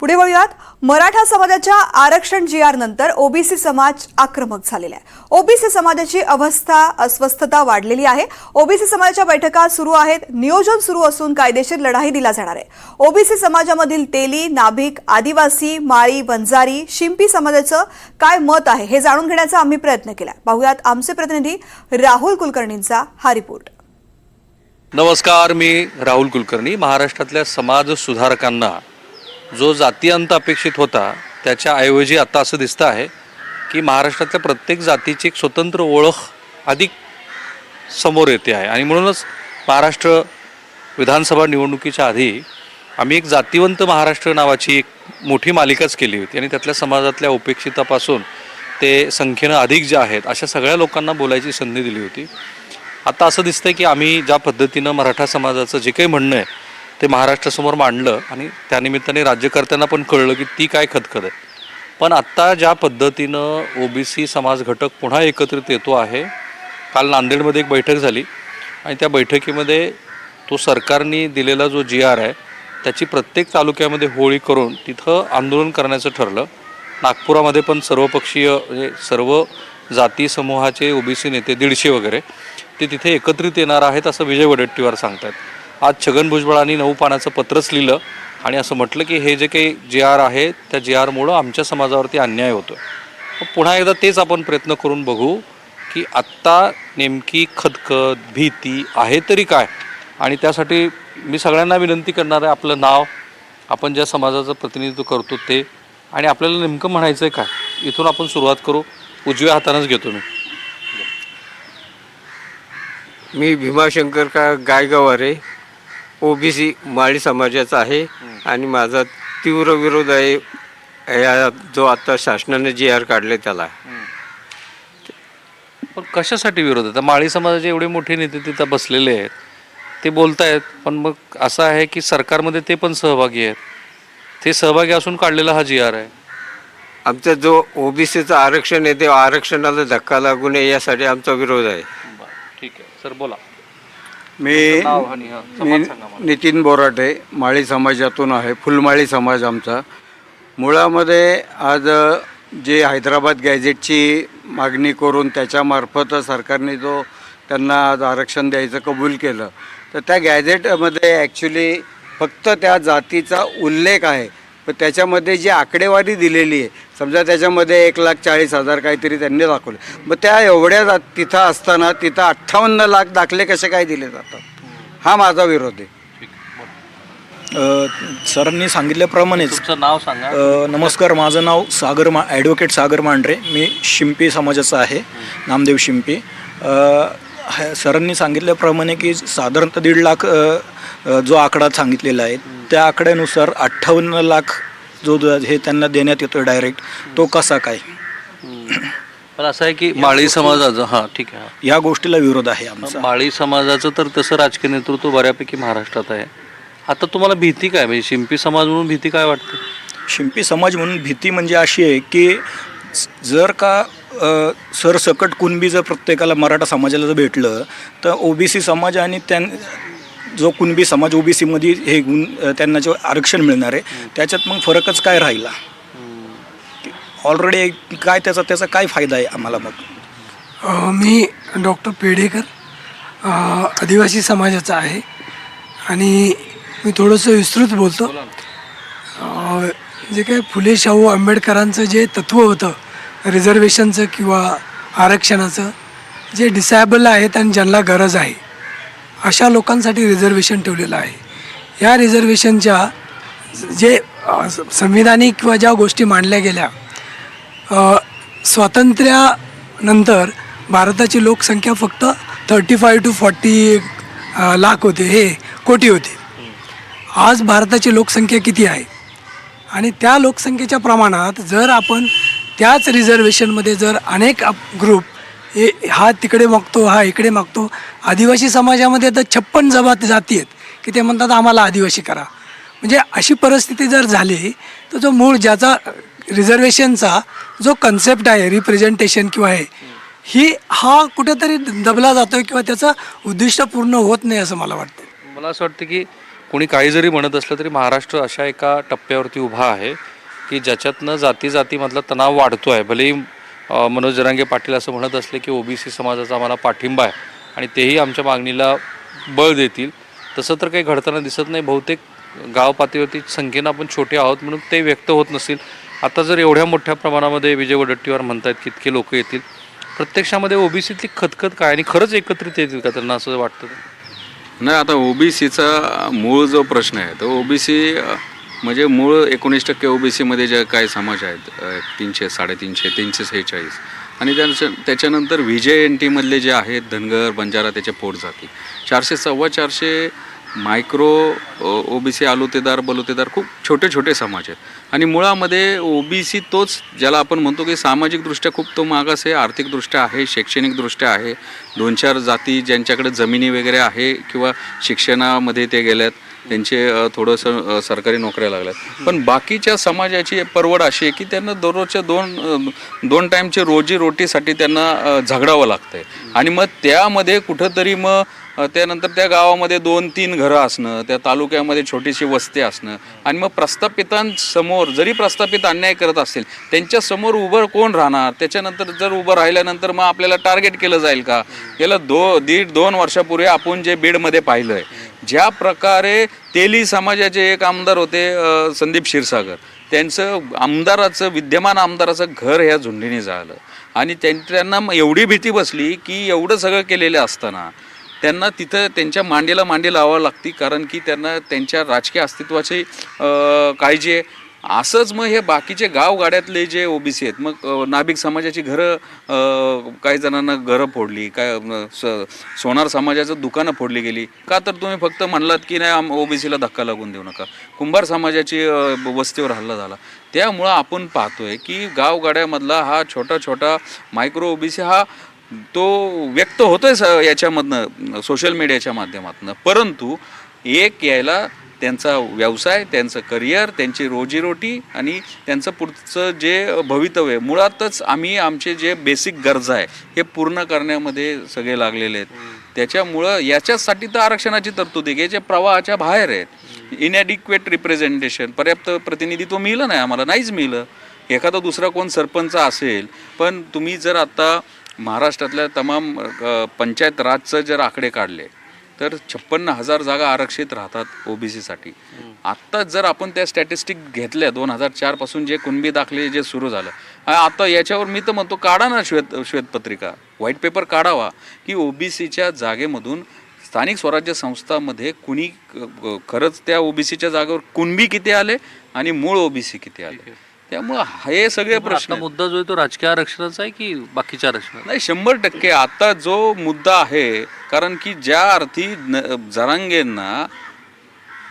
पुढे वळूयात. मराठा समाजाच्या आरक्षण जी आर नंतर ओबीसी समाज आक्रमक झालेला आहे. ओबीसी समाजाची अवस्था अस्वस्थता वाढलेली आहे. ओबीसी समाजाच्या बैठका सुरू आहेत. नियोजन सुरू असून कायदेशीर लढाई दिला जाणार आहे. ओबीसी समाजामधील तेली नाभिक आदिवासी माळी बंजारी शिंपी समाजाचं काय मत आहे हे जाणून घेण्याचा आम्ही प्रयत्न केला. पाहुयात आमचे प्रतिनिधी राहुल कुलकर्णींचा हा रिपोर्ट. नमस्कार मी राहुल कुलकर्णी. महाराष्ट्रातल्या समाज सुधारकांना जो जातीयंत अपेक्षित होता त्याच्याऐवजी आता असं दिसतं आहे की महाराष्ट्रातल्या प्रत्येक जातीची एक स्वतंत्र ओळख अधिक समोर येते आहे. आणि म्हणूनच महाराष्ट्र विधानसभा निवडणुकीच्या आधी आम्ही एक जातीवंत महाराष्ट्र नावाची एक मोठी मालिकाच केली होती. आणि त्यातल्या समाजातल्या उपेक्षितापासून ते संख्येनं अधिक जे आहेत अशा सगळ्या लोकांना बोलायची संधी दिली होती. आता असं दिसतंय की आम्ही ज्या पद्धतीनं मराठा समाजाचं जे काही म्हणणं आहे ते महाराष्ट्रासमोर मांडलं आणि त्यानिमित्ताने राज्यकर्त्यांना पण कळलं की ती काय खतखत आहे. पण आत्ता ज्या पद्धतीनं ओबीसी समाज घटक पुन्हा एकत्रित येतो आहे काल नांदेडमध्ये एक बैठक झाली आणि त्या बैठकीमध्ये तो सरकारने दिलेला जो जी आर आहे त्याची प्रत्येक तालुक्यामध्ये होळी करून तिथं आंदोलन करण्याचं ठरलं. नागपुरामध्ये पण सर्वपक्षीय म्हणजे सर्व जाती समूहाचे ओबीसी नेते दीडशे वगैरे ते तिथे एकत्रित येणार आहेत असं विजय वडेट्टीवार सांगतात आज छगन भुजबळांनी नऊ पानाचं पत्रच लिहिलं आणि असं म्हटलं की हे जे काही जे आर आहे त्या जे आरमुळं आमच्या समाजावरती अन्याय होतो पुन्हा एकदा तेच आपण प्रयत्न करून बघू की आत्ता नेमकी खदखद भीती आहे तरी काय? आणि त्यासाठी मी सगळ्यांना विनंती करणार आहे आपलं नाव आपण ज्या समाजाचं प्रतिनिधित्व करतो ते आणि आपल्याला नेमकं म्हणायचं आहे काय? इथून आपण सुरुवात करू. उजव्या हातानंच घेतो मी. मी भीमाशंकर का गायगावारे ओबीसी माळी समाजाचा आहे आणि माझा तीव्र विरोध आहे या जो आता शासनाने जी आर काढले त्याला. पण कशासाठी विरोध आहे? आता माळी समाजाचे एवढे मोठे नेते तिथं बसलेले आहेत ते बोलतायत पण मग असं आहे की सरकारमध्ये ते पण सहभागी आहेत. ते सहभागी असून काढलेला हा जी आर आहे. आमचा जो ओबीसीचं आरक्षण आहे ते आरक्षणाला धक्का लागू नये यासाठी आमचा विरोध आहे. ठीक आहे. सर बोला. मी नाव आणि हा मी समाज सांगा मला. नितीन बोराटे माळी समाजातून आहे फुलमाळी समाज आमचा मुळामध्ये आज अ, जे हैदराबाद गॅजेटची मागणी करून त्याच्यामार्फत सरकारने जो त्यांना आज आरक्षण द्यायचं कबूल केलं तर त्या गॅजेटमध्ये ॲक्च्युली फक्त त्या जातीचा उल्लेख आहे पण त्याच्यामध्ये जी आकडेवारी दिलेली आहे समजा त्याच्यामध्ये एक लाख चाळीस हजार काहीतरी त्यांनी दाखवले. मग त्या एवढ्या जात तिथं असताना तिथं अठ्ठावन्न लाख दाखले कसे काय दिले जातात? हा माझा विरोध आहे. अ, सरांनी सांगितल्याप्रमाणेच तुमचं नाव सांगा. अ, नमस्कार माझं नाव सागर मा ॲडव्होकेट सागर मांढरे. मी शिंपी समाजाचा आहे. नामदेव शिंपी. अ, ह- सरांनी सांगितल्याप्रमाणे की साधारणतः दीड लाख अ, जो आकडा सांगितलेला आहे त्या आकड्यानुसार अठ्ठावन्न लाख जो द- हे त्यांना देण्यात येतो डायरेक्ट तो कसा काय? पण असं आहे की माळी समाजाचं हां ठीक आहे हा. या गोष्टीला विरोध आहे आमचा. माळी समाजाचं तर तसं राजकीय नेतृत्व बऱ्यापैकी महाराष्ट्रात आहे. आता तुम्हाला भीती काय? म्हणजे शिंपी समाज म्हणून भीती काय वाटते? शिंपी समाज म्हणून भीती म्हणजे अशी आहे की जर का सरसकट कुणबी जर प्रत्येकाला मराठा समाजाला जर भेटलं तर ओबीसी समाज आणि त्यां जो कुणबी समाज ओबीसीमध्ये हे गुण त्यांना जे आरक्षण मिळणार आहे त्याच्यात मग फरकच काय राहिला? ऑलरेडी काय त्याचा त्याचा काय फायदा आहे आम्हाला मग? मी डॉक्टर पेढेकर आदिवासी समाजाचा आहे आणि मी थोडंसं विस्तृत बोलतो. जे काय फुले शाहू आंबेडकरांचं जे तत्त्व होतं रिझर्वेशनचं किंवा आरक्षणाचं जे डिसॅबल आहेत आणि ज्यांना गरज आहे अशा लोकांसाठी रिझर्वेशन ठेवलेलं आहे. या रिझर्वेशनच्या जे संविधानिक किंवा ज्या गोष्टी मांडल्या गेल्या स्वातंत्र्यानंतर भारताची लोकसंख्या फक्त thirty five two forty lakh होते हे कोटी होते. आज भारताची लोकसंख्या किती आहे? आणि त्या लोकसंख्येच्या प्रमाणात जर आपण त्याच रिझर्वेशनमध्ये जर अनेक ग्रुप हे हा तिकडे मागतो हा इकडे मागतो आदिवासी समाजामध्ये तर छप्पन जमात जाती आहेत की ते म्हणतात आम्हाला आदिवासी करा. म्हणजे अशी परिस्थिती जर झाली तर जो मूळ ज्याचा रिझर्वेशनचा जो कन्सेप्ट आहे रिप्रेझेंटेशन किंवा आहे ही हा कुठेतरी दबला जातोय किंवा त्याचं उद्दिष्ट पूर्ण होत नाही असं मला वाटतं मला असं वाटतं की कोणी काही जरी म्हणत असलं तरी महाराष्ट्र अशा एका टप्प्यावरती उभा आहे. की ज्याच्यातनं जाती जातीमधला तणाव वाढतो आहे भलेही मनोज जरांगे पाटील असं म्हणत असले की ओबीसी समाजाचा आम्हाला पाठिंबा आहे आणि तेही आमच्या मागणीला बळ देतील. तसं तर काही घडताना दिसत नाही. बहुतेक गाव पातळीवरती संख्येनं आपण छोटे आहोत म्हणून ते व्यक्त होत नसतील. आता जर एवढ्या मोठ्या प्रमाणामध्ये विजय वडट्टीवार म्हणतात की इतके लोक येतील. प्रत्यक्षामध्ये ओबीसीतली खतखत काय आणि खरंच एकत्रित येतील का त्यांना असं वाटतं? नाही आता ओबीसीचा मूळ जो प्रश्न आहे तो ओबीसी म्हणजे मूळ एकोणीस टक्के ओबीसीमध्ये जे काही समाज आहेत तीनशे साडेतीनशे तीनशे सेहेचाळीस आणि त्याच्या त्याच्यानंतर विजय एन टीमधले जे आहेत धनगर बंजारा त्याचे पोट जाती. चारशे सव्वा चारशे मायक्रो ओबीसी आलुतेदार बलुतेदार खूप छोटे छोटे समाज आहेत. आणि मुळामध्ये ओबीसी तोच ज्याला आपण म्हणतो की सामाजिकदृष्ट्या खूप तो मागास आहे आर्थिकदृष्ट्या आहे शैक्षणिकदृष्ट्या आहे. दोन चार जाती ज्यांच्याकडे जमिनी वगैरे आहे किंवा शिक्षणामध्ये ते गेल्यात त्यांचे थोडंसं सरकारी नोकऱ्या लागल्यात. पण बाकीच्या समाजाची परवड अशी आहे की त्यांना दररोजच्या दोन दोन टाईमचे रोजी रोटीसाठी त्यांना झगडावं लागतंय. आणि मग त्यामध्ये कुठंतरी मग त्यानंतर त्या गावामध्ये दोन तीन घरं असणं त्या तालुक्यामध्ये छोटीशी वस्ती असणं आणि मग प्रस्थापितांसमोर जरी प्रस्थापित अन्याय करत असतील त्यांच्यासमोर उभं कोण राहणार? त्याच्यानंतर जर उभं राहिल्यानंतर मग आपल्याला टार्गेट केलं जाईल का? गेलं दो दीड दोन वर्षापूर्वी आपण जे बीडमध्ये पाहिलं आहे ज्या प्रकारे तेली समाजाचे एक आमदार होते संदीप क्षीरसागर. त्यांचं आमदाराचं विद्यमान आमदाराचं घर ह्या झुंडीने झालं. आणि त्यां- त्यांना एवढी भीती बसली की एवढं सगळं केलेलं असताना त्यांना तिथं त्यांच्या मांडीला मांडी लावावं लागती कारण की त्यांना त्यांच्या राजकीय अस्तित्वाची काळजी आहे. असंच मग हे बाकीचे गावगाड्यातले जे ओबीसी आहेत मग नाभिक समाजाची घरं काही जणांना घरं फोडली काय स- सोनार समाजाचं दुकानं फोडली गेली. का तर तुम्ही फक्त म्हणलात की नाही ओबीसीला धक्का लागून देऊ नका. कुंभार समाजाची वस्तीवर हल्ला झाला. त्यामुळं आपण पाहतोय की गावगाड्यामधला हा छोटा छोटा मायक्रो ओबीसी हा तो व्यक्त होतोय स याच्यामधनं सोशल मीडियाच्या माध्यमातून. परंतु एक यायला त्यांचा व्यवसाय त्यांचं करिअर त्यांची रोजीरोटी आणि त्यांचं पुढचं जे भवितव्य मुळातच आम्ही आमचे जे बेसिक गरजा आहे हे पूर्ण करण्यामध्ये सगळे लागलेले आहेत. त्याच्यामुळं याच्यासाठी तर आरक्षणाची तरतूद आहे. की जे प्रवाहाच्या बाहेर आहेत इनॅडिक्वेट रिप्रेझेंटेशन पर्याप्त प्रतिनिधित्व मिळलं नाही आम्हाला नाहीच मिळलं. एखादा दुसरा कोण सरपंच असेल पण तुम्ही जर आता महाराष्ट्रातल्या तमाम पंचायत राजचं जर आकडे काढले तर छप्पन्न हजार जागा आरक्षित राहतात ओबीसीसाठी आत्ता जर आपण त्या स्टॅटिस्टिक घेतल्या दोन हजार चारपासून जे कुणबी दाखले जे सुरू झालं. आता याच्यावर मी तर म्हणतो काढा ना श्वेत श्वेतपत्रिका. व्हाईट पेपर काढावा की ओबीसीच्या जागेमधून स्थानिक स्वराज्य संस्थामध्ये कुणी खरंच त्या ओबीसीच्या जागेवर कुणबी किती आले आणि मूळ ओबीसी किती आले. त्यामुळं हे सगळे प्रश्न आता मुद्दा जो आहे तो राजकीय आरक्षणाचा आहे की बाकीच्या आरक्षणाचा? नाही शंभर टक्के आता जो मुद्दा आहे कारण की ज्या अर्थी न- जरांगेंना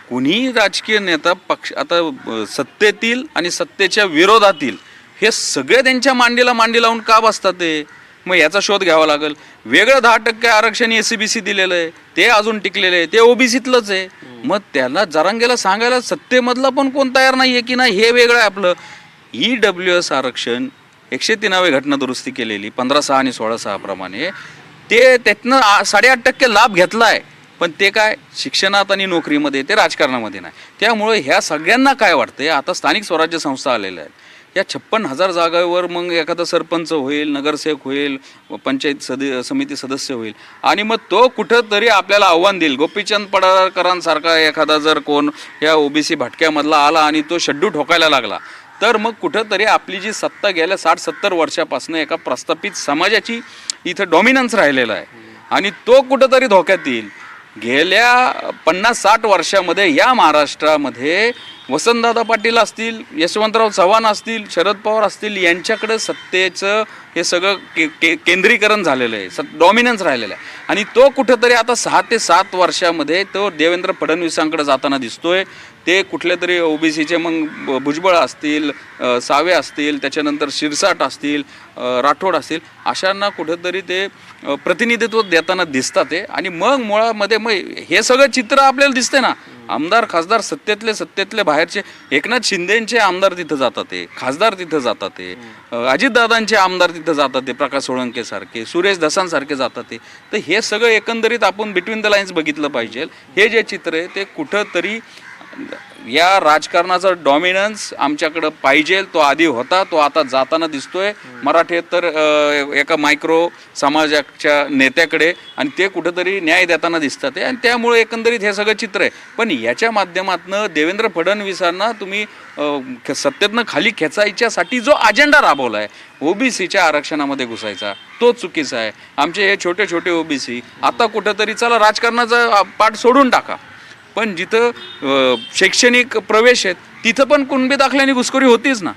कुणीही राजकीय नेता पक्ष आता सत्तेतील आणि सत्तेच्या विरोधातील हे सगळे त्यांच्या मांडीला मांडी लावून का बसतात ते? मग याचा शोध घ्यावा लागेल. वेगळं दहा टक्के आरक्षण एस सी बी सी दिलेलं आहे ते अजून टिकलेलं आहे ते ओबीसीतलंच आहे. मग त्याला जरांगेला सांगायला सत्तेमधला पण कोण तयार नाही आहे की नाही हे वेगळं आहे आपलं. ई डब्ल्यू एस आरक्षण एकशे तीनावे घटना दुरुस्ती केलेली पंधरा सहा आणि सोळा सहा प्रमाणे. ते त्यातनं आ- साडेआठ टक्के लाभ घेतला आहे पण ते काय शिक्षणात आणि नोकरीमध्ये ते राजकारणामध्ये नाही. त्यामुळे ह्या सगळ्यांना काय वाटतंय आता स्थानिक स्वराज्य संस्था आलेल्या आहेत. या छप्पन हजार जागावर मग एखादा सरपंच होईल नगरसेवक होईल पंचायत सद समिती सदस्य होईल. आणि मग तो कुठंतरी आपल्याला आव्हान देईल. गोपीचंद पडळकरांसारखा एखादा जर कोण या ओबीसी भटक्यामधला आला आणि तो शड्डू ठोकायला लागला तर मग कुठंतरी आपली जी सत्ता गेल्या साठ सत्तर वर्षापासून एका प्रस्थापित समाजाची इथं डॉमिनन्स राहिलेला आहे. आणि तो कुठंतरी धोक्यात येईल. गेल्या पन्नास साठ वर्षामध्ये या महाराष्ट्रामध्ये वसंतदादा पाटील असतील यशवंतराव चव्हाण असतील शरद पवार असतील यांच्याकडे सत्तेचं हे सगळं के के केंद्रीकरण झालेलं आहे. सत डॉमिनन्स राहिलेलं आहे. आणि तो कुठंतरी आता सहा ते सात वर्षामध्ये तो देवेंद्र फडणवीसांकडे जाताना दिसतोय. ते कुठले तरी ओबीसीचे मग भुजबळ असतील सावे असतील त्याच्यानंतर शिरसाट असतील राठोड असतील अशांना कुठंतरी ते प्रतिनिधित्व देताना दिसतात ते आणि मग मुळामध्ये मग हे सगळं चित्र आपल्याला दिसते ना. आमदार खासदार सत्तेतले सत्तेतले बाहेरचे एकनाथ शिंदेचे आमदार तिथं जातात ते खासदार तिथं जातात ते अजितदादांचे आमदार तिथं जातात ते प्रकाश सोळंके सारखे सुरेश धसांसारखे जातात ते तर हे सगळं एकंदरीत आपण बिटवीन द लाईन्स बघितलं पाहिजे. हे जे चित्र आहे ते कुठंतरी या राजकारणाचा डॉमिनन्स आमच्याकडं पाहिजे तो आधी होता तो आता जाताना दिसतोय. मराठीत अ, एका मायक्रो समाजाच्या नेत्याकडे आणि ते कुठंतरी न्याय देताना दिसतात आहे. आणि त्यामुळे एकंदरीत हे सगळं चित्र आहे. पण याच्या माध्यमातनं देवेंद्र फडणवीसांना तुम्ही अ, ख- सत्तेतनं खाली खेचायच्यासाठी जो अजेंडा राबवला आहे ओबीसीच्या आरक्षणामध्ये घुसायचा तो चुकीचा आहे. आमचे हे छोटे छोटे ओबीसी आता कुठंतरी चला राजकारणाचा अ, पाठ सोडून टाका. पण जिथं शैक्षणिक प्रवेश आहेत तिथं पण कुणबी दाखल्याने घुसखोरी होतीच ना.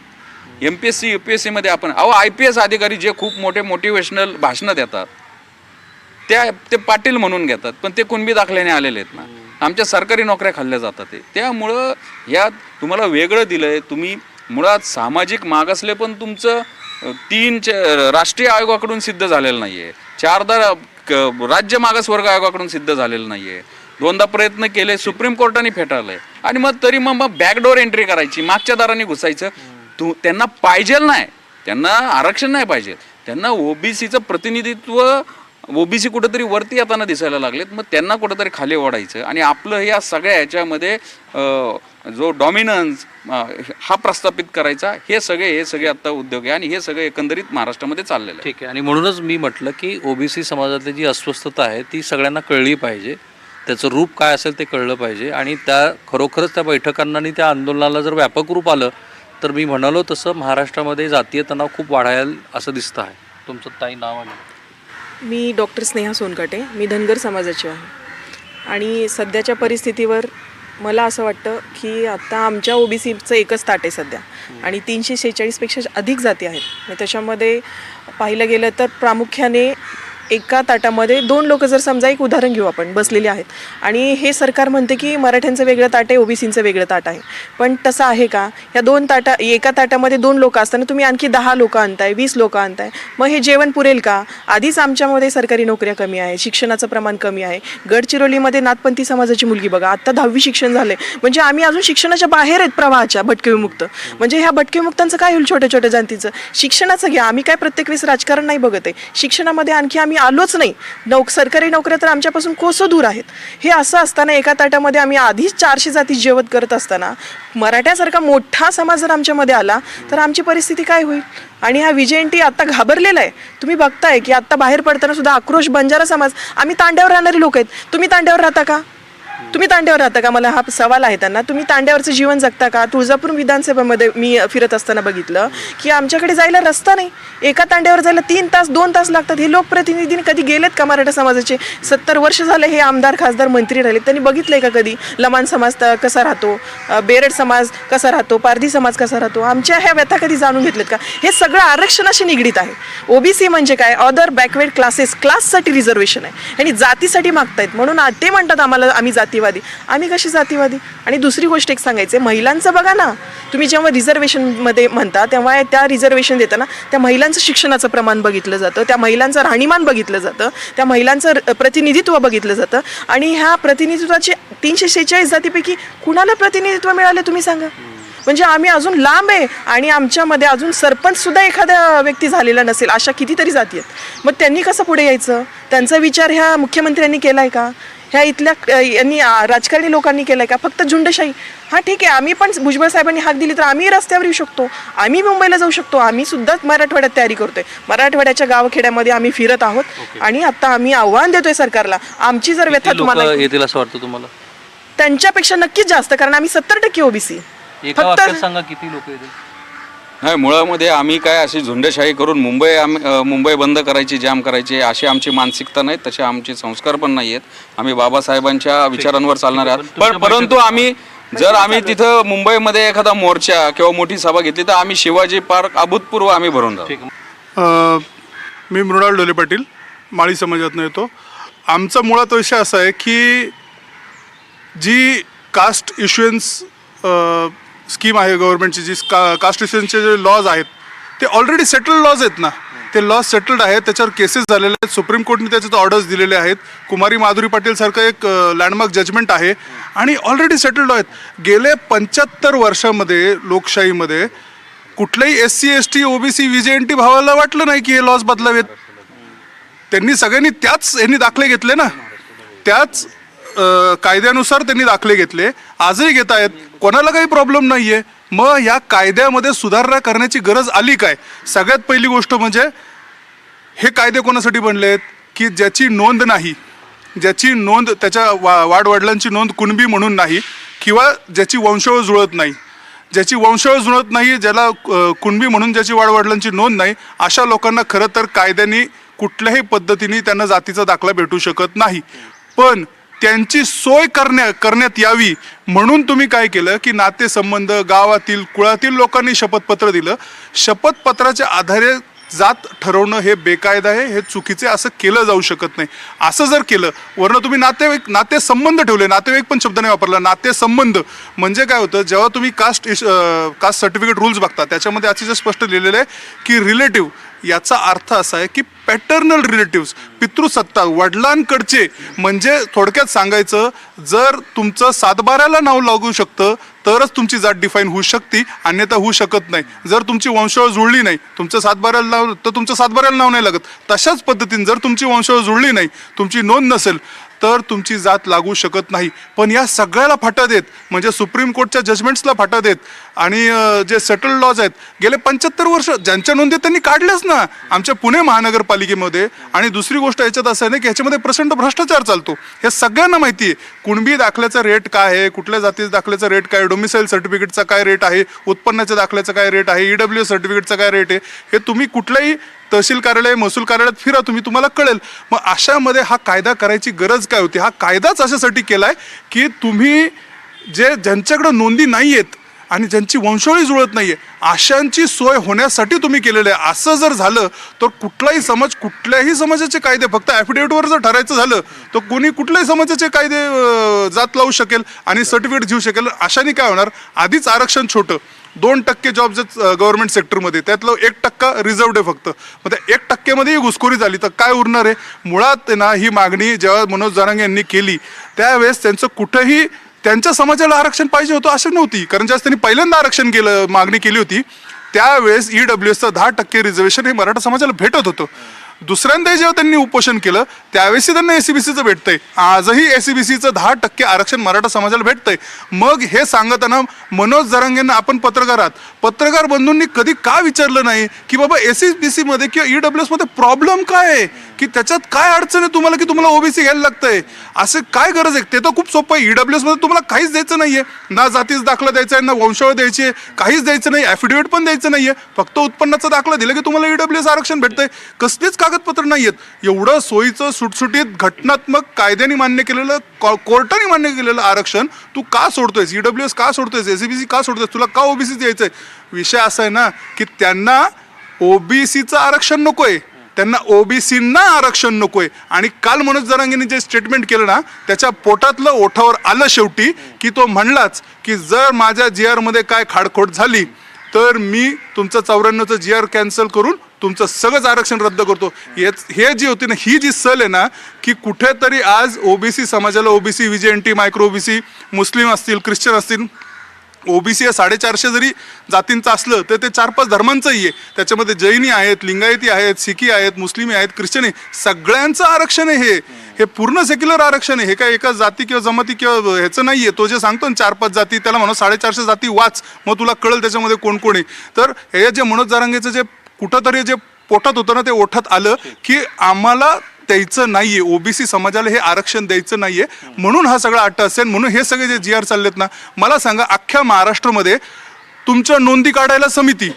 M P S C U P S सीमध्ये आपण अहो आय पी एस अधिकारी जे खूप मोठे मोटिवेशनल भाषणं देतात त्या ते पाटील म्हणून घेतात पण ते कुणबी दाखल्याने आलेले आहेत ना. आमच्या सरकारी नोकऱ्या खाल्ल्या जातात ते. त्यामुळं यात तुम्हाला वेगळं दिलं आहे तुम्ही मुळात सामाजिक मागासले पण तुमचं तीन च- राष्ट्रीय आयोगाकडून सिद्ध झालेलं नाही आहे चारदा राज्य मागासवर्ग आयोगाकडून सिद्ध झालेलं नाही आहे दोनदा प्रयत्न केले सुप्रीम कोर्टाने फेटाळलंय. आणि मग तरी मग मग बॅकडोर एंट्री करायची मागच्या दाराने घुसायचं. तू त्यांना पाहिजे नाही. त्यांना आरक्षण नाही पाहिजे. त्यांना ओबीसीचं प्रतिनिधित्व ओबीसी कुठंतरी वरती येताना दिसायला लागलेत. मग त्यांना कुठंतरी खाली ओढायचं. आणि आपलं या सगळ्या ह्याच्यामध्ये जो डॉमिनन्स हा प्रस्थापित करायचा हे सगळे हे सगळे आता उद्योग आहे आणि हे सगळे एकंदरीत महाराष्ट्रामध्ये चाललेलं आहे. ठीक आहे. आणि म्हणूनच मी म्हटलं की ओबीसी समाजातली जी अस्वस्थता आहे ती सगळ्यांना कळली पाहिजे. त्याचं रूप काय असेल ते कळलं पाहिजे. आणि त्या खरोखरच त्या बैठकांना आणि त्या आंदोलनाला जर व्यापक रूप आलं तर मी म्हणालो तसं महाराष्ट्रामध्ये जातीय तणाव खूप वाढायला असं दिसतं आहे. तुमचं ताई नाव आणि मी डॉक्टर स्नेहा सोनकाटे मी धनगर समाजाची आहे. आणि सध्याच्या परिस्थितीवर मला असं वाटतं की आता आमच्या ओ बी सीचं एकच ताट आहे सध्या. आणि तीनशे शेहेचाळीसपेक्षा अधिक जाती आहेत. त्याच्यामध्ये पाहिलं गेलं तर प्रामुख्याने एका ताटामध्ये दोन लोक जर समजा एक उदाहरण घेऊ आपण बसलेले आहेत. आणि हे सरकार म्हणते की मराठ्यांचं वेगळं ताट आहे ओबीसींचं वेगळं ताट आहे. पण तसं आहे का? या दोन ताटा एका ताटामध्ये दोन लोक असताना तुम्ही आणखी दहा लोक आणताय वीस लोक आणताय. मग हे जेवण पुरेल का? आधीच आमच्यामध्ये सरकारी नोकऱ्या कमी आहे शिक्षणाचं प्रमाण कमी आहे. गडचिरोलीमध्ये नाथपंथी समाजाची मुलगी बघा आत्ता दहावी शिक्षण झालंय. म्हणजे आम्ही अजून शिक्षणाच्या बाहेर आहेत प्रवाहाच्या भटकेविमुक्त. म्हणजे ह्या भटकेमुक्तांचं काय होईल छोट्या छोट्या जातीचं शिक्षणाचं घ्या. आम्ही काय प्रत्येक वेळेस राजकारण नाही बघत आहे. शिक्षणामध्ये आणखी आम्ही आलोच नाही. नोक सरकारी नोकऱ्या तर आमच्यापासून कोसो दूर आहेत. हे असं असताना एका ताटामध्ये आम्ही आधीच चारशे जाती जेवत करत असताना मराठ्यासारखा मोठा समाज जर आमच्यामध्ये आला तर आमची परिस्थिती काय होईल? आणि हा विजयंती आत्ता घाबरलेला आहे. तुम्ही बघताय की आत्ता बाहेर पडताना सुद्धा आक्रोश बंजारा समाज आम्ही तांड्यावर राहणारे लोक आहेत. तुम्ही तांड्यावर राहता का? तुम्ही तांड्यावर राहता का? मला हा सवाल आहे त्यांना. तुम्ही तांड्यावरचं जीवन जगता का? तुळजापूर विधानसभेमध्ये मी फिरत असताना बघितलं की आमच्याकडे जायला रस्ता नाही. एका तांड्यावर जायला तीन तास दोन तास लागतात. हे लोकप्रतिनिधींनी कधी गेलेत का मराठा समाजाचे? सत्तर वर्ष झाले हे आमदार खासदार मंत्री राहिले त्यांनी बघितलं आहे का कधी? लमान समाज कसा राहतो? बेरड समाज कसा राहतो? पारधी समाज कसा राहतो? आमच्या ह्या व्यथा कधी जाणून घेतलेत का? हे सगळं आरक्षणाशी निगडीत आहे. ओबीसी म्हणजे काय? अदर बॅकवर्ड क्लासेस क्लाससाठी रिझर्वेशन आहे. आणि जातीसाठी मागतायत. म्हणून ते म्हणतात आम्हाला आम्ही जातीवादी. आम्ही कशी जातीवादी? आणि दुसरी गोष्ट एक सांगायचं आहे महिलांचं बघा ना तुम्ही जेव्हा रिझर्वेशनमध्ये म्हणता तेव्हा त्या रिझर्वेशन देताना त्या महिलांचं शिक्षणाचं प्रमाण बघितलं जातं त्या महिलांचं राहणीमान बघितलं जातं त्या महिलांचं र- प्रतिनिधित्व बघितलं जातं. आणि ह्या प्रतिनिधित्वाचे तीनशे शेहेचाळीस जातीपैकी कुणाला प्रतिनिधित्व मिळालं तुम्ही सांगा? म्हणजे आम्ही अजून लांब आहे आणि आमच्यामध्ये अजून सरपंचसुद्धा एखादा व्यक्ती झालेला नसेल अशा कितीतरी जाती आहेत. मग त्यांनी कसं पुढे यायचं? त्यांचा विचार ह्या मुख्यमंत्र्यांनी केला आहे का? ह्या इथल्या यांनी राजकारणी लोकांनी केलाय का? फक्त झुंडशाही. हा ठीक आहे. आम्ही पण भुजबळ साहेबांनी हाक दिली तर आम्ही रस्त्यावर येऊ शकतो. आम्ही मुंबईला जाऊ शकतो. आम्ही सुद्धा मराठवाड्यात तयारी करतोय. मराठवाड्याच्या गावखेड्यामध्ये आम्ही फिरत आहोत आणि आता आम्ही आव्हान देतोय सरकारला. आमची जर व्यथा तुम्हाला येतील असं वाटतं तुम्हाला? त्यांच्यापेक्षा नक्कीच जास्त कारण आम्ही सत्तर टक्के ओबीसी. वाक्यात सांगा किती लोक नाही मुळामध्ये आम्ही काय अशी झुंडशाही करून मुंबई आम मुंबई बंद करायची जाम करायची अशी आमची मानसिकता नाही तसे आमचे संस्कार पण नाही आहेत. आम्ही बाबासाहेबांच्या विचारांवर चालणार आहात. पण परंतु आम्ही जर आम्ही तिथं मुंबईमध्ये एखादा मोर्चा किंवा मोठी सभा घेतली तर आम्ही शिवाजी पार्क अभूतपूर्व आम्ही भरून जाऊ. मी मृणाल डोले पाटील माळी समाजातून येतो. आमचा मुळात विषय असा आहे की जी कास्ट इश्युएन्स स्कीम आहे गव्हर्नमेंटची जी का कास्ट जे लॉज आहेत ते ऑलरेडी सेटल्ड लॉज आहेत ना. ते लॉज सेटल्ड आहेत त्याच्यावर केसेस झालेले आहेत. सुप्रीम कोर्टने त्याच्यात ऑर्डर्स दिलेले आहेत. कुमारी माधुरी पाटील सारखं एक लँडमार्क जजमेंट आहे. आणि ऑलरेडी सेटल्ड आहेत. गेले पंच्याहत्तर वर्षामध्ये लोकशाहीमध्ये कुठल्याही S C S T OBC V J N T भावाला वाटलं नाही की हे लॉज बदलावेत. त्यांनी सगळ्यांनी त्याच यांनी दाखले घेतले ना. त्याच अ, कायद्यानुसार त्यांनी दाखले घेतले. आजही घेत आहेत. कोणाला काही प्रॉब्लेम नाही आहे मग या कायद्यामध्ये सुधारणा करण्याची गरज आली काय? सगळ्यात पहिली गोष्ट म्हणजे हे कायदे कोणासाठी बनले आहेत की ज्याची नोंद नाही. ज्याची नोंद त्याच्या वा वाडवडिलांची नोंद कुणबी म्हणून नाही. किंवा ज्याची वंशावळ जुळत नाही. ज्याची वंशावळ जुळत नाही ज्याला अ, कुणबी म्हणून ज्याची वाडवडिलांची नोंद नाही अशा लोकांना खरं तर कायद्याने कुठल्याही पद्धतीने त्यांना जातीचा दाखला भेटू शकत नाही. पण त्यांची सोय करण्या करण्यात यावी. म्हणून तुम्ही काय केलं की नातेसंबंध गावातील कुळातील लोकांनी शपथपत्र दिलं. शपथपत्राच्या आधारे जात ठरवणं हे बेकायदा आहे हे चुकीचे असं केलं जाऊ शकत नाही. असं जर केलं वरनं तुम्ही नातेवाईक नातेसंबंध ठेवले नातेवाईक पण शब्द नाही वापरला नातेसंबंध. म्हणजे काय होतं जेव्हा तुम्ही कास्ट इश कास्ट सर्टिफिकेट रूल्स बघता त्याच्यामध्ये अतिशय स्पष्ट लिहिलेलं आहे की रिलेटिव्ह याचा अर्थ असा आहे की पॅटर्नल रिलेटिव्स पितृसत्ता वडिलांकडचे म्हणजे थोडक्यात सांगायचं जर तुमचं सातबाऱ्याला नाव लागू शकतं तरच तुमची जात डिफाईन होऊ शकते अन्यथा होऊ शकत नाही. जर तुमची वंशावळ जुळली नाही तुमचं सातबाऱ्याला नाव तर तुमचं सातबाऱ्याला नाव नाही लागत. तशाच पद्धतीने जर तुमची वंशावळ जुळली नाही तुमची नोंद नसेल तर तुमची जात लागू शकत नाही. पण या सगळ्याला फाटा देत म्हणजे सुप्रीम कोर्टच्या जजमेंट्सला फाटा देत आणि जे सेटल लॉज आहेत गेले पंच्याहत्तर वर्ष ज्यांच्या नोंदी त्यांनी काढल्याच ना. आमच्या पुणे महानगरपालिकेमध्ये आणि दुसरी गोष्ट याच्यात असं आहे ना की ह्याच्यामध्ये प्रचंड भ्रष्टाचार चालतो. हे सगळ्यांना माहिती आहे कुणबी दाखल्याचा रेट काय आहे कुठल्या जातीचा दाखल्याचा रेट काय डोमिसाईल सर्टिफिकेटचा काय रेट आहे उत्पन्नाच्या दाखल्याचा काय रेट आहे ईडब्ल्यू सर्टिफिकेटचा काय रेट आहे हे तुम्ही कुठल्याही तहसील कार्यालय महसूल कार्यालयात फिरा तुम्ही तुम्हाला कळेल. मग अशामध्ये हा कायदा करायची गरज काय होती? हा कायदाच अशासाठी केला आहे की तुम्ही जे ज्यांच्याकडं नोंदी नाही आहेत आणि ज्यांची वंशावळी जुळत नाही आहे अशांची सोय होण्यासाठी तुम्ही केलेलं आहे. असं जर झालं तर कुठलाही समाज कुठल्याही समाजाचे कायदे फक्त ॲफिडेविटवर जर ठरायचं झालं तर कोणी कुठल्याही समाजाचे कायदे जात लावू शकेल आणि सर्टिफिकेट घेऊ शकेल. अशाने काय होणार? आधीच आरक्षण छोटं. दोन टक्के जॉब्स आहेत गव्हर्नमेंट सेक्टरमध्ये त्यातलं एक टक्का रिझर्वड आहे फक्त. मग त्या एक टक्क्यामध्ये घुसखोरी झाली तर काय उरणार आहे? मुळात ना ही मागणी जेव्हा मनोज जरांगे यांनी केली त्यावेळेस त्यांचं कुठंही त्यांच्या समाजाला आरक्षण पाहिजे होतं असं नव्हती. कारण ज्यास त्यांनी पहिल्यांदा आरक्षण केलं मागणी केली होती त्यावेळेस ई डब्ल्यू एसचं दहा टक्के रिझर्वेशन हे मराठा समाजाला भेटत होतं. दुसऱ्यांदा जेव्हा त्यांनी उपोषण केलं त्यावेळेस त्यांना एसीबीसीचं भेटतंय. आजही एसीबीसीचं दहा टक्के आरक्षण मराठा समाजाला भेटतंय. मग हे सांगताना मनोज जरांगेंना आपण पत्रकार आहात पत्रकार बंधूंनी कधी का विचारलं नाही की बाबा एसीबीसी मध्ये किंवा ई डब्ल्यू मध्ये प्रॉब्लेम काय आहे? की त्याच्यात काय अडचण आहे तुम्हाला की तुम्हाला ओबीसी घ्यायला लागतंय? असं काय गरज आहे? ते तर खूप सोपं आहे. ईडब्ल्यू मध्ये तुम्हाला काहीच द्यायचं नाहीये. ना जातीचा दाखला द्यायचा आहे ना वंशावळ द्यायची आहे काहीच द्यायचं नाही ॲफिडेविट पण द्यायचं नाहीये. फक्त उत्पन्नाचा दाखला दिला की तुम्हाला ईडब्ल्यू आरक्षण भेटतंय. कसलीच कागदपत्र नाही आहेत एवढं सोयीचं सुटसुटीत घटनात्मक कायद्याने मान्य केलेलं को- कोर्टाने मान्य केलेलं आरक्षण तू का सोडतोयस? ईडब्ल्यू एस का सोडतोयस? सी का सोडतोयस? तुला का ओबीसी आहे विषय असा आहे ना की त्यांना ओबीसीचं आरक्षण नको आहे त्यांना ओबीसींना आरक्षण नकोय. आणि काल मनोज जरांगेने जे स्टेटमेंट केलं ना त्याच्या पोटातलं ओठावर आलं शेवटी की तो म्हणलाच की जर माझ्या जी आरमध्ये काय खाडखोट झाली तर मी तुमचं चौऱ्याण्णवचं जी आर कॅन्सल करून तुमचं सगळंच आरक्षण रद्द करतो. हेच हे जी होती ना ही जी सल आहे ना की कुठेतरी आज ओबीसी समाजाला OBC V T micro OBC मुस्लिम असतील ख्रिश्चन असतील ओबीसी हे साडेचारशे जरी जातींचं असलं तर ते चार पाच धर्मांचंही आहे. त्याच्यामध्ये जैनी आहेत लिंगायती आहेत सिखी आहेत मुस्लिमी आहेत ख्रिश्चन आहे सगळ्यांचं आरक्षण आहे हे. हे पूर्ण सेक्युलर आरक्षण आहे. हे काय एका जाती किंवा जमाती किंवा ह्याचं नाही आहे तो जे सांगतो ना चार पाच जाती त्याला म्हणून साडेचारशे जाती वाच. मग तुला कळेल त्याच्यामध्ये कोण कोण आहे. तर हे जे मनोज जारांगेचं जे कुठंतरी जे पोटात होतं ना ते ओठात आलं की आम्हाला द्यायचं नाहीये. ओबीसी समाजाला हे आरक्षण द्यायचं नाहीये. म्हणून हा सगळा अट्ट असेल. म्हणून हे सगळे जे जी आर चाललेत ना मला सांगा अख्ख्या महाराष्ट्रामध्ये तुमच्या नोंदी काढायला समिती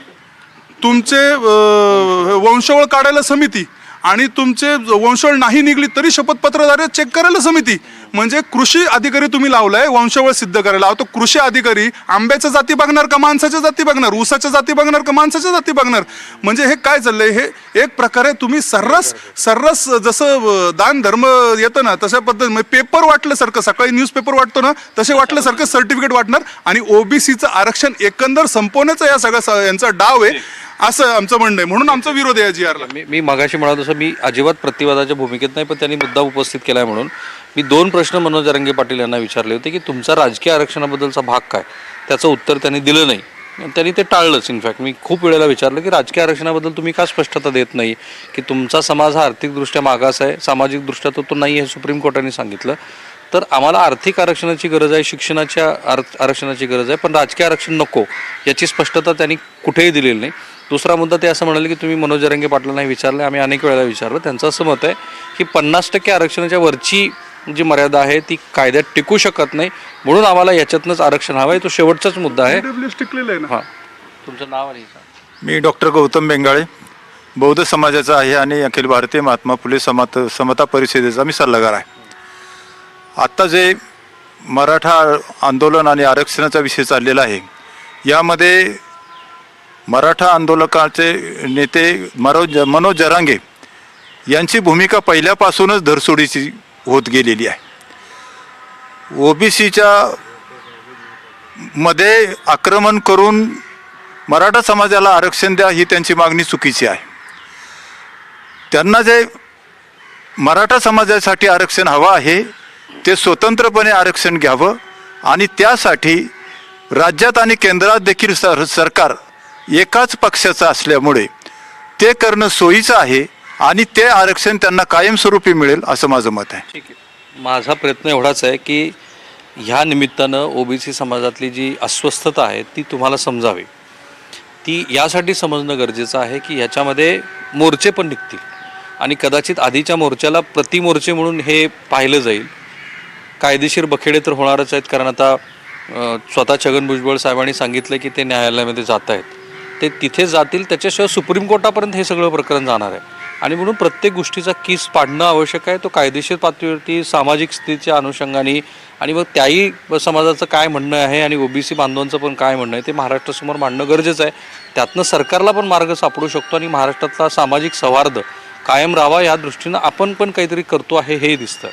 तुमचे वंशावळ काढायला समिती आणि तुमचे वंशावळ नाही निघली तरी शपथपत्र चेक करायला समिती. म्हणजे कृषी अधिकारी तुम्ही लावलाय वंशवळ सिद्ध करायला तो कृषी अधिकारी आंब्याच्या जाती बघणार का माणसाच्या जाती बघणार? ऊसाच्या जाती बघणार का माणसाच्या जाती बघणार? म्हणजे हे काय चाललंय? हे एक प्रकारे तुम्ही सर्रास सर्रास जसं दान धर्म येतं ना तशा पद्धती म्हणजे पेपर वाटल्यासारखं सकाळी न्यूजपेपर वाटतो ना तसे वाटल्यासारखं सर्टिफिकेट वाटणार आणि ओबीसीचं आरक्षण एकंदर संपवण्याचा या सगळ्या स- यांचा डाव आहे असं आमचं म्हणणं आहे. म्हणून आमचा विरोध आहे जी आरला. मी मी मगाशी म्हणालो तसं मी अजिबात प्रतिवादाच्या भूमिकेत नाही पण त्यांनी मुद्दा उपस्थित केला आहे म्हणून. मी दोन प्रश्न मनोज रंगे पाटील यांना विचारले होते की तुमचा राजकीय आरक्षणाबद्दलचा भाग काय? त्याचं उत्तर त्यांनी दिलं नाही. त्यांनी ते टाळलंच. इनफॅक्ट मी खूप वेळेला विचारलं की राजकीय आरक्षणाबद्दल तुम्ही का स्पष्टता देत नाही? की तुमचा समाज हा आर्थिकदृष्ट्या मागास आहे सामाजिकदृष्ट्या तो तो नाही आहे सुप्रीम कोर्टाने सांगितलं. तर आम्हाला आर्थिक आरक्षणाची गरज आहे शिक्षणाच्या आर आरक्षणाची गरज आहे पण राजकीय आरक्षण नको याची स्पष्टता त्यांनी कुठेही दिलेली नाही. दुसरा मुद्दा ते असं म्हणाले की तुम्ही मनोज जरंगे पाटलांनाही विचारलं आम्ही अनेक वेळेला विचारलं. त्यांचं असं मत आहे की पन्नास टक्के आरक्षणाच्या वरची जी मर्यादा आहे ती कायद्यात टिकू शकत नाही. म्हणून आम्हाला याच्यातनंच आरक्षण हवं आहे तो शेवटचाच मुद्दा आहे. टिकलेलं आहे ना? हां. तुमचं नाव आणि मी डॉक्टर गौतम बेंगाळे बौद्ध समाजाचा आहे आणि अखिल भारतीय महात्मा फुले समत समता परिषदेचा मी सल्लागार आहे. आत्ता जे मराठा आंदोलन आणि आरक्षणाचा विषय चाललेला आहे यामध्ये मराठा आंदोलकाचे नेते मनोज मनोज जरांगे यांची भूमिका पहिल्यापासूनच धरसोडीची होत गेलेली आहे. ओबीसीच्या मध्ये आक्रमण करून मराठा समाजाला आरक्षण द्या ही त्यांची मागणी चुकीची आहे. त्यांना जे मराठा समाजासाठी आरक्षण हवं आहे ते स्वतंत्रपणे आरक्षण घ्यावं आणि त्यासाठी राज्यात आणि केंद्रात देखील सर सरकार एकाच पक्षाचं असल्यामुळे ते करणं सोयीचं आहे आणि ते आरक्षण त्यांना कायमस्वरूपी मिळेल असं माझं मत आहे. ठीक आहे. माझा प्रयत्न एवढाच आहे की ह्या निमित्तानं ओबीसी समाजातली जी अस्वस्थता आहे ती तुम्हाला समजावी. ती यासाठी समजणं गरजेचं आहे की ह्याच्यामध्ये मोर्चे पण निघतील. आणि कदाचित आधीच्या मोर्चाला प्रतिमोर्चे म्हणून हे पाहिलं जाईल. कायदेशीर बखेडे तर होणारच आहेत कारण आता स्वतः छगन भुजबळ साहेबांनी सांगितलं की ते न्यायालयामध्ये जात आहेत. ते तिथे जातील त्याच्याशिवाय सुप्रीम कोर्टापर्यंत हे सगळं प्रकरण जाणार आहे. आणि म्हणून प्रत्येक गोष्टीचा किस पाडणं आवश्यक आहे तो कायदेशीर पातळीवरती सामाजिक स्थितीच्या अनुषंगाने आणि मग त्याही समाजाचं काय म्हणणं आहे आणि ओबीसी बांधवांचं पण काय म्हणणं आहे ते महाराष्ट्रासमोर मांडणं गरजेचं आहे. त्यातनं सरकारला पण मार्ग सापडू शकतो आणि महाराष्ट्रातला सामाजिक सौहार्द कायम राहावा या दृष्टीनं आपण पण काहीतरी करतो आहे हे दिसतं.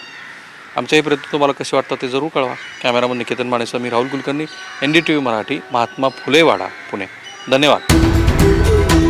आमचे हे प्रयत्न तुम्हाला कसे वाटतात ते जरूर कळवा. कॅमेरामन निकेतन मानेसह मी Rahul Kulkarni N D T V Marathi Mahatma Phulewada Pune. धन्यवाद.